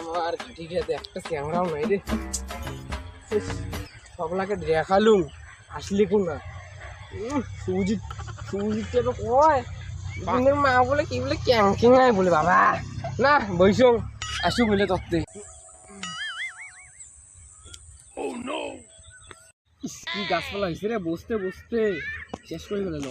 আমার ঘাটি খেতে একটা ক্যামেরাও নাই রে। ইস, সকলাকে দেখালুম আসলি কোন না সুজিত সুজিতকে তো কয়? মা বলে কি বলে ক্যাঙ্কিং নাই বলে বাবা। না বৈশং আসু বলে তত্ত্বে। কি গাছপালা হয়েছে রে বসতে বসতে। শেষ করে গেল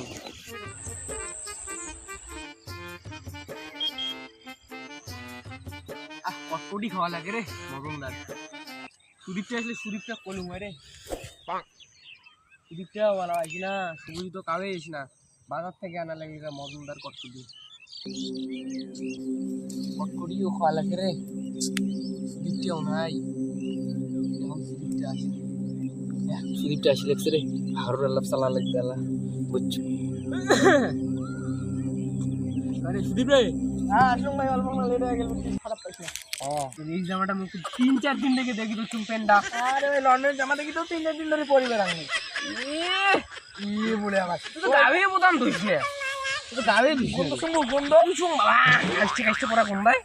কটকটি খাওয়া লাগে রে মজনদার সুদীপটা আসলে সুদীপটা কলু রে? সুদীপটা বলা হয়েছে না সুদীপ তো কাবে এস না। বাজার থেকে আনা লাগে রে মজনদার কটকটি। কটকটিও খাওয়া লাগে রে। সুদীপটাও নাই। এখন সুদীপটা আসে? সুদীপটা আসি লাগছে রে। হারুর আল্লাহ সালা লাগবে আল্লাহ। বুঝছ? আরে সুদীপ রে! হ্যাঁ এই জামাটা মুখ তিন চার দিন থেকে দেখি তো চুম প্যান্টটা। আরে ওই লন্ডনের জামা দেখি তো তিন চার দিন ধরে পরিবার আমি। ইয়ে বলে আবার। তুই তো গাবে বোতাম ধুইস না তো গাবে গন্ধ শুনব গন্ধ? শুন বাবা কাশতে কাশতে পড়া কোন ভাই?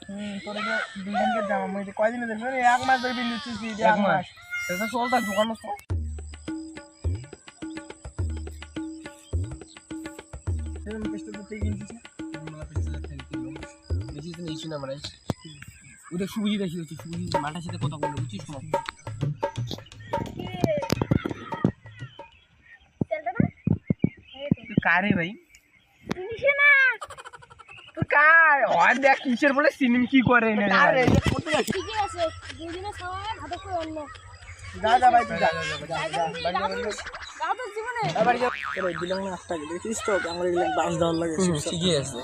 তোর যে দুই দিনকে জামা মই কয়দিনে দেখবেন এক মাস ধরে বিন্দুছিস এক মাস। এটা চল তার দোকানে চল সেরকম পেস্টটা তো ঠিক কিনছিস ইস্যু না মানে ওটা সুবিধা দেখি হচ্ছে সুবিধা মাটার সাথে কথা বলল বুঝছিস তুই কারে ভাই? তুই কার? হয় দেখ কিসের বলে সিনেম কি করে এনে কারে ঠিকই আছে। দুদিনে খাওয়া ভালো করে অন্য। যা যা ভাই তুই যা রাতের জীবনে। বাড়ি যা। দিলাম না একটা দেখিস তো আমার এগুলো বাস দেওয়ার লাগে ঠিকই আছে।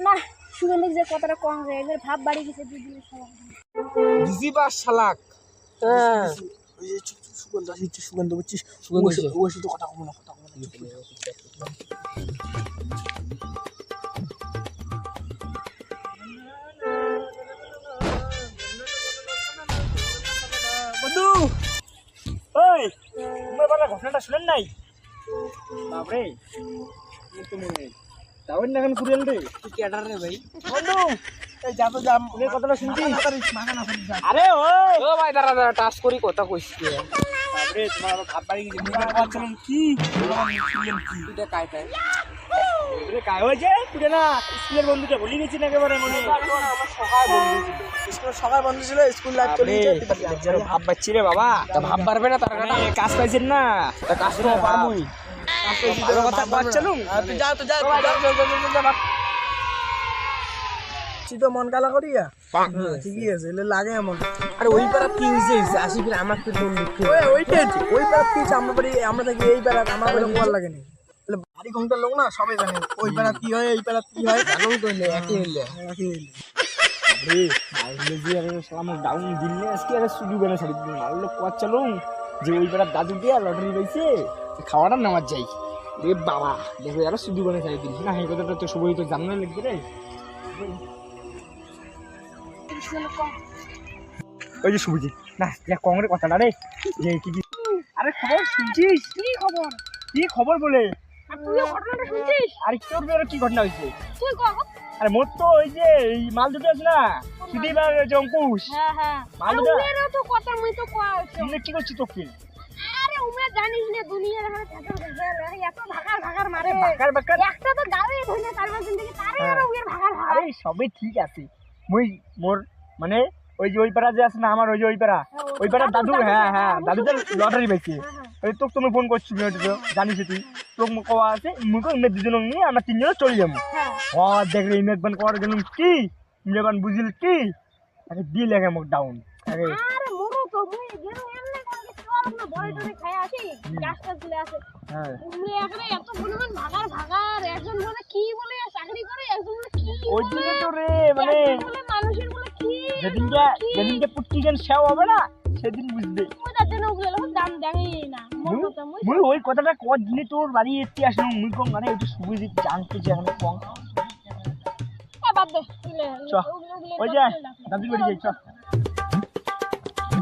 না সুগন্ধি যে কতটা কম হয়ে এদের ভাব বাড়ি গেছে দুদিনে খাওয়া দিছি বাস শালাক? হ্যাঁ। ওই সুগন্ধ আসছে সুগন্ধ বুঝছিস? সুগন্ধ ওর সাথে- আসছে। ওর সাথে কথা কমো না কথা কমো না বন্ধু! ওই তোমার ঘটনাটা শুনেন নাই? বাপরে তো মনে যাবেন না এখন কুড়িয়াল রে তুই ক্যাডার রে ভাই বন্ধু এই যা তো যা ওই কথাটা শুনছি আরে ওই ও ভাই দাঁড়া দাঁড়া টাচ করি কথা কইছি বাপরে তোমার ভাব বাড়ি মুখে কি রে কায় হয়েছে তুই না স্কুলের বন্ধুটা ভুলে গেছি না একেবারে মনে আমার সকাল বন্ধু ছিল স্কুল সকাল ছিল স্কুল লাইফ চলে গেছে ভাব পাচ্ছি রে বাবা তা ভাব পারবে না তার কাটা কাজ পাইছেন না তা কাজ তো পারবই মন কালা করিয়া? ঠিকই আছে লাগে এমন। আরে ওই পারা কি হইছে? আসি ফির আমার তো কোন ওই ওইটাই আছে। ওই পাড়ার কি হচ্ছে, আমরা বাড়ি আমরা থাকি এই পাড়াত আমার বাড়ি মোয়ার লাগে নি। বাড়ি ঘণ্টার লোক না? সবাই জানে। ওই কি হয় এই কি হয়? জানো তো একই হইলে। একই হইলে। যে ডাউন দিলে আজকে আরে শুধু বেলা ছাড়ি দিল মারলে যে ওই পাড়ার দাদু দিয়া লটারি পাইছে? খাওয়াটা নামার যাই। রে বাবা দেখো আরে শুধু বেলা ছাড়ি দিল না এই কথাটা তো সবাই তো জানলে লাগবে রে। ওই যে শুভজিৎ। না যা কংগ্রেস কথাটা রে। যে কি কি আরে খবর শুনছিস? কি খবর? কি খবর বলে? আর তোর বেরো কি ঘটনা হয়েছে? তুই কহ আরে মোর তো ওই যে এই মাল দুটো আছে না? সুদীপ আর যে হ্যাঁ হ্যাঁ। ভালোটা? তো কথা মুই তো কয়া কি করছিস তোকে? আরে জানিস না দুনিয়ার হাতে থাকার ভেজাল এত ভাগার ভাগার মারে। বাকার বাকার একটা তো গাবে ধরে তার মাঝে তারে আর উমের ভাগার ভাগার আরে সবই ঠিক আছে। মুই মোর মানে ওই যে ওই পাড়া যে আছে না আমার ওই যে ওই পাড়া ওই পাড়ার দাদু হ্যাঁ হ্যাঁ দাদুদের লটারি পাইছে। ওই তোকে তুমি ফোন করছি জানিস তুই তোকে কওয়া আছে মুখ মেয়ে দুজন নিয়ে আমরা তিনজন চলে যাব। হ্যাঁ। ও দেখলে ইমেক বান করার গেলাম কি? ইমেবান বুঝিল কি? আরে দি লাগে মুখ ডাউন আরে। আরে তো মুই গেরো চল বড় খাই আসি হ্যাঁ। উমরে এখানে এত পরিমাণ ভাগার ভাগার একজন বলে কি বলে চাকরি করে একজন বলে কি ওই জন্য তো রে মানে মানুষের বলে কি যেদিনকে যেদিনকে পুটকি সেও হবে না সেদিন বুঝবে। মুই তার জন্য উগলে দাম দেখাই না মুই- কথা মুই মুই ওই কথাটা কদিনই তোর বাড়ি এসে আসলাম মুই কম মানে একটু সুবিধা জানতে যে এখন কম। বাদ দে ওই যে দাদুর বাড়ি যাই চ।